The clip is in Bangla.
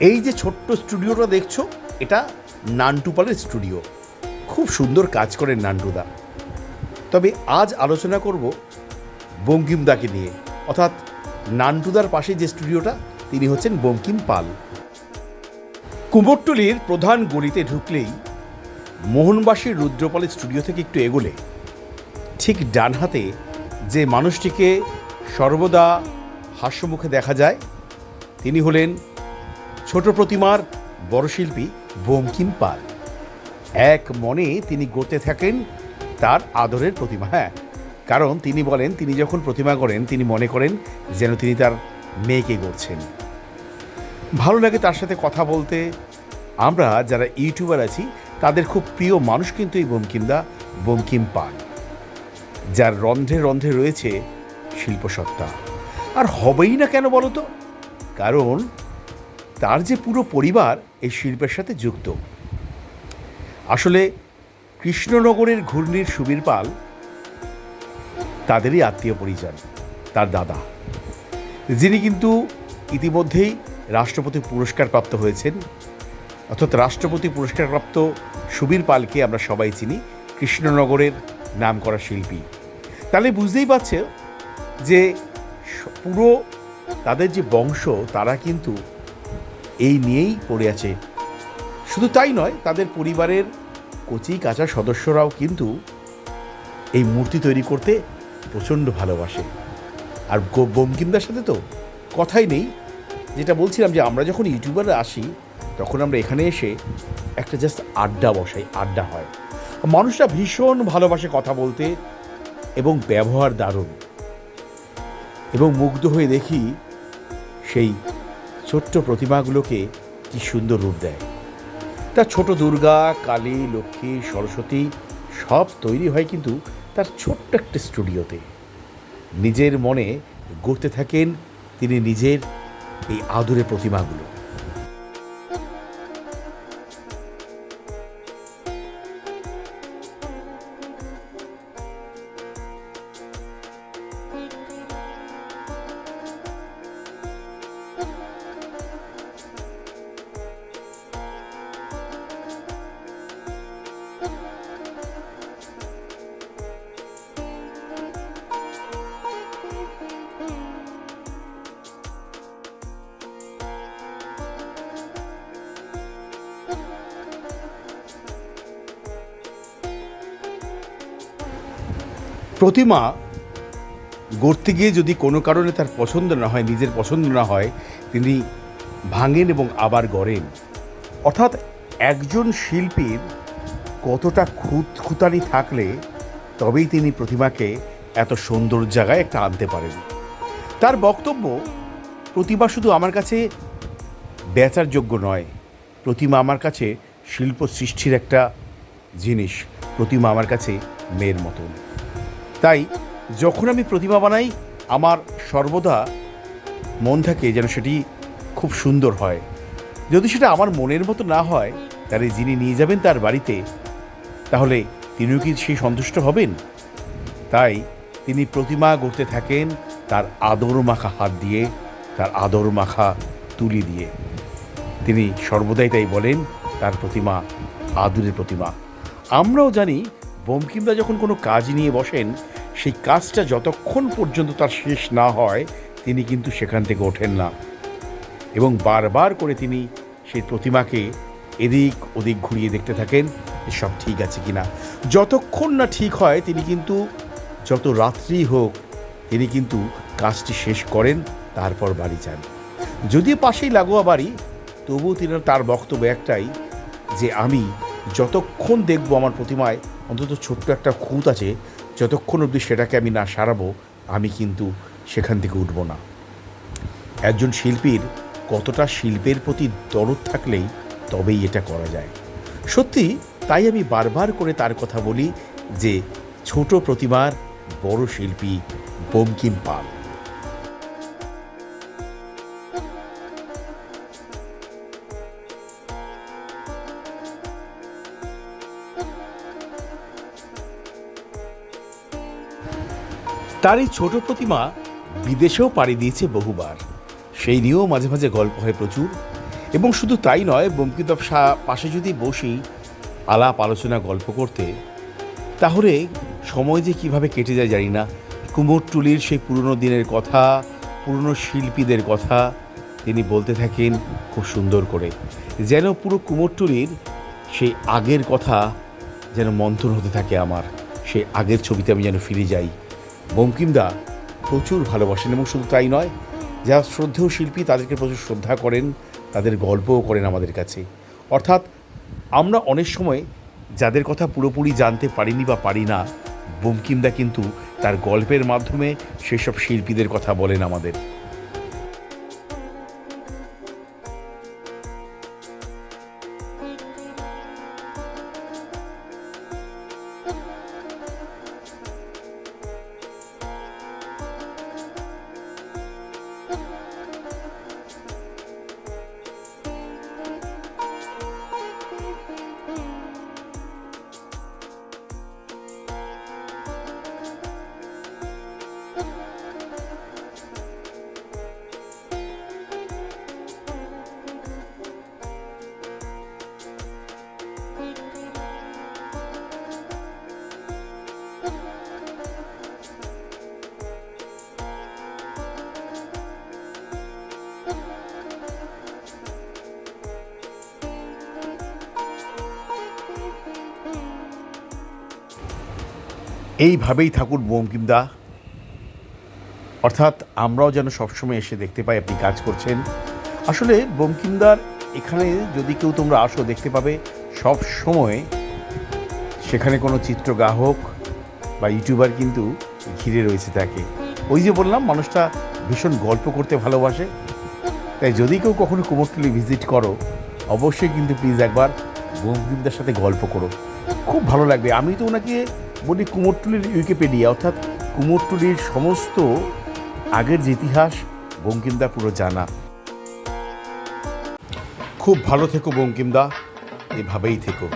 এই যে ছোট্ট স্টুডিওটা দেখছ, এটা নান্টুপালের স্টুডিও। খুব সুন্দর কাজ করেন নান্টুদা। তবে আজ আলোচনা করব বঙ্কিমদাকে নিয়ে। অর্থাৎ নান্টুদার পাশে যে স্টুডিওটা, তিনি হচ্ছেন বঙ্কিম পাল। কুমোরটুলির প্রধান গলিতে ঢুকলেই মোহনবাসীর রুদ্রপালের স্টুডিও থেকে একটু এগোলে। ঠিক ডান হাতে যে মানুষটিকে সর্বদা হাস্যমুখে দেখা যায়, তিনি হলেন ছোট প্রতিমার বড় শিল্পী বঙ্কিম পাল। এক মনে তিনি গড়তে থাকেন তার আদরের প্রতিমা হ্যাঁ। কারণ তিনি বলেন, তিনি যখন প্রতিমা করেন তিনি মনে করেন যেন তিনি তার মেয়েকে গড়ছেন। ভালো লাগে তার সাথে কথা বলতে। আমরা যারা ইউটিউবার আছি, তাদের খুব প্রিয় মানুষ কিন্তু এই বঙ্কিমদা বঙ্কিম পাল। যার রন্ধ্রে রন্ধ্রে রয়েছে শিল্পসত্তা আর হবেই না কেন বলো তো? কারণ তার যে পুরো পরিবার এই শিল্পের সাথে যুক্ত। আসলে কৃষ্ণনগরের ঘূর্ণির সুবীর পাল তাদেরই আত্মীয় পরিজন, তার দাদা। যিনি কিন্তু ইতিমধ্যেই রাষ্ট্রপতি পুরস্কার প্রাপ্ত হয়েছেন। অর্থাৎ রাষ্ট্রপতি পুরস্কারপ্রাপ্ত সুবীর পালকে আমরা সবাই চিনি, কৃষ্ণনগরের নাম করা শিল্পী। তাহলে বুঝতেই পারছে যে পুরো তাদের যে বংশ, তারা কিন্তু এই নিয়েই পড়ে আছে। শুধু তাই নয়, তাদের পরিবারের কচি কাঁচা সদস্যরাও কিন্তু এই মূর্তি তৈরি করতে প্রচণ্ড ভালোবাসে। আর বঙ্কিমদার সাথে তো কথাই নেই। যেটা বলছিলাম যে আমরা যখন ইউটিউবারে আসি, তখন আমরা এখানে এসে একটা জাস্ট আড্ডা বসাই, আড্ডা হয়। মানুষরা ভীষণ ভালোবাসে কথা বলতে এবং ব্যবহার দারুণ। এবং মুগ্ধ হয়ে দেখি সেই ছোট্ট প্রতিমাগুলোকে কি সুন্দর রূপ দেয়। তার ছোট দুর্গা, কালী, লক্ষ্মী, সরস্বতী সব তৈরি হয় কিন্তু তার ছোট্ট একটা স্টুডিওতে। নিজের মনে গড়তে থাকেন তিনি নিজের এই আদুরে প্রতিমাগুলো। প্রতিমা গড়তে গিয়ে যদি কোনো কারণে তার পছন্দ না হয়, নিজের পছন্দ না হয়, তিনি ভাঙেন এবং আবার গড়েন। অর্থাৎ একজন শিল্পীর কতটা খুঁত খুঁতানি থাকলে তবেই তিনি প্রতিমাকে এত সুন্দর জায়গায় একটা আনতে পারেন। তার বক্তব্য, প্রতিমা শুধু আমার কাছে বেচার যোগ্য নয়, প্রতিমা আমার কাছে শিল্প সৃষ্টির একটা জিনিস, প্রতিমা আমার কাছে মেয়ের মতন। তাই যখন আমি প্রতিমা বানাই, আমার সর্বদা মন থাকে যেন সেটি খুব সুন্দর হয়। যদি সেটা আমার মনের মতো না হয়, তাহলে যিনি নিয়ে যাবেন তার বাড়িতে, তাহলে তিনিও কি সেই সন্তুষ্ট হবেন? তাই তিনি প্রতিমা গড়তে থাকেন তার আদর মাখা হাত দিয়ে, তার আদর মাখা তুলি দিয়ে। তিনি সর্বদাই তাই বলেন, তার প্রতিমা আদুরের প্রতিমা। আমরাও জানি বঙ্কিমদা যখন কোনো কাজ নিয়ে বসেন, সেই কাজটা যতক্ষণ পর্যন্ত তার শেষ না হয়, তিনি কিন্তু সেখান থেকে ওঠেন না। এবং বারবার করে তিনি সেই প্রতিমাকে এদিক ওদিক ঘুরিয়ে দেখতে থাকেন সব ঠিক আছে কিনা। যতক্ষণ না ঠিক হয়, তিনি কিন্তু যত রাত্রি হোক, তিনি কিন্তু কাজটি শেষ করেন, তারপর বাড়ি যান। যদিও পাশেই লাগোয়া বাড়ি, তবুও তিনি তার বক্তব্য একটাই যে, আমি যতক্ষণ দেখব আমার প্রতিমায়, অন্তত ছোট্ট একটা খুঁত আছে, যতক্ষণ অবধি সেটাকে আমি না সারাবো, আমি কিন্তু সেখান থেকে উঠব না। একজন শিল্পীর কতটা শিল্পের প্রতি দরদ থাকলেই তবেই এটা করা যায়। সত্যি, তাই আমি বারবার করে তার কথা বলি যে ছোট প্রতিমার বড় শিল্পী বঙ্কিম পাল। তার এই ছোট প্রতিমা বিদেশেও পাড়ি দিয়েছে বহুবার। সেই নিয়েও মাঝে মাঝে গল্প হয় প্রচুর। এবং শুধু তাই নয় বঙ্কিমদার সা- পাশে যদি বসি, আলাপ, আলোচনা, গল্প করতে, তাহলে সময় যে কীভাবে কেটে যায় জানি না। কুমোরটুলির সেই পুরনো দিনের কথা, পুরনো শিল্পীদের কথা তিনি বলতে থাকেন খুব সুন্দর করে। যেন পুরো কুমোরটুলির সেই আগের কথা যেন মন্থন হতে থাকে আমার। সেই আগের ছবিতে আমি যেন ফিরে যাই। বঙ্কিমদা প্রচুর ভালোবাসেন এবং শুধু তাই নয়, যারা শ্রদ্ধেয় শিল্পী তাদেরকে প্রচুর শ্রদ্ধা করেন, তাদের গল্পও করেন আমাদের কাছে। অর্থাৎ আমরা অনেক সময় যাদের কথা পুরোপুরি জানতে পারিনি বা পারি না, বঙ্কিমদা কিন্তু তার গল্পের মাধ্যমে সেসব শিল্পীদের কথা বলেন আমাদের। এইভাবেই থাকুন বঙ্কিমদা অর্থাৎ আমরাও যেন সবসময় এসে দেখতে পাই আপনি কাজ করছেন। আসলে বঙ্কিমদার এখানে যদি কেউ তোমরা আসো, দেখতে পাবে সব সময় সেখানে কোনো চিত্রগ্রাহক বা ইউটিউবার কিন্তু ঘিরে রয়েছে তাকে। ওই যে বললাম, মানুষটা ভীষণ গল্প করতে ভালোবাসে। তাই যদি কেউ কখনো কুমোরটুলি ভিজিট করো, অবশ্যই কিন্তু প্লিজ একবার বঙ্কিমদার সাথে গল্প করো। খুব ভালো লাগবে। আমি তো ওনাকে বলি কুমোরটুলির উইকিপিডিয়া, অর্থাৎ কুমোরটুলির সমস্ত আগের যে ইতিহাস, বঙ্কিমদা পুরো জানা। খুব ভালো থেকো বঙ্কিমদা, এভাবেই থেকো।